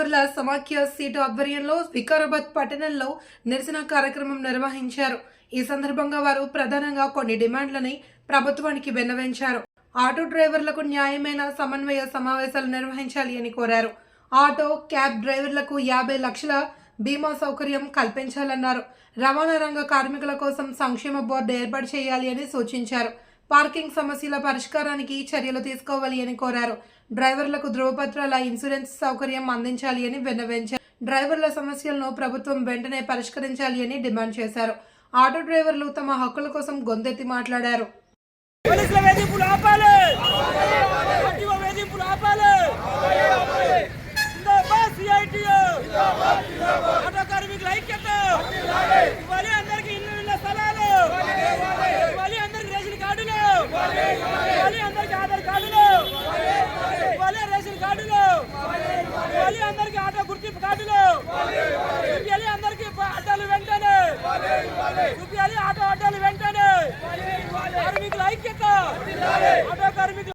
సమాఖ్య సీటు ఆధ్వర్యంలో వికారాబాద్ పట్టణంలో నిరసన కార్యక్రమం నిర్వహించారు. ఈ సందర్భంగా వారు ప్రధానంగా కొన్ని డిమాండ్లని ప్రభుత్వానికి విన్నవించారు. ఆటో డ్రైవర్లకు న్యాయమైన సమన్వయ సమావేశాలు నిర్వహించాలి అని కోరారు. ఆటో క్యాబ్ డ్రైవర్లకు యాభై లక్షల బీమా సౌకర్యం కల్పించాలన్నారు. రవాణా రంగ కార్మికుల కోసం సంక్షేమ బోర్డు ఏర్పాటు చేయాలి అని సూచించారు. పార్కింగ్ సమస్యల పరిష్కారానికి చర్యలు తీసుకోవాలి అని కోరారు. డ్రైవర్లకు ధృవపత్రాల ఇన్సూరెన్స్ సౌకర్యం అందించాలి అని విన్నవించారు. డ్రైవర్ల సమస్యలను ప్రభుత్వం వెంటనే పరిష్కరించాలి అని డిమాండ్ చేశారు. ఆటో డ్రైవర్లు తమ హక్కుల కోసం గొంతెత్తి మాట్లాడారు. ఇవ్వాలి అందరికి ఆటో గుర్తింపు కార్డులు. చూపించాలి అందరికి అడ్డాలు వెంటనే. చూపించాలి ఆటో అడ్డాలు వెంటనే. కార్మికుల ఐక్యత. ఆటో కార్మికులు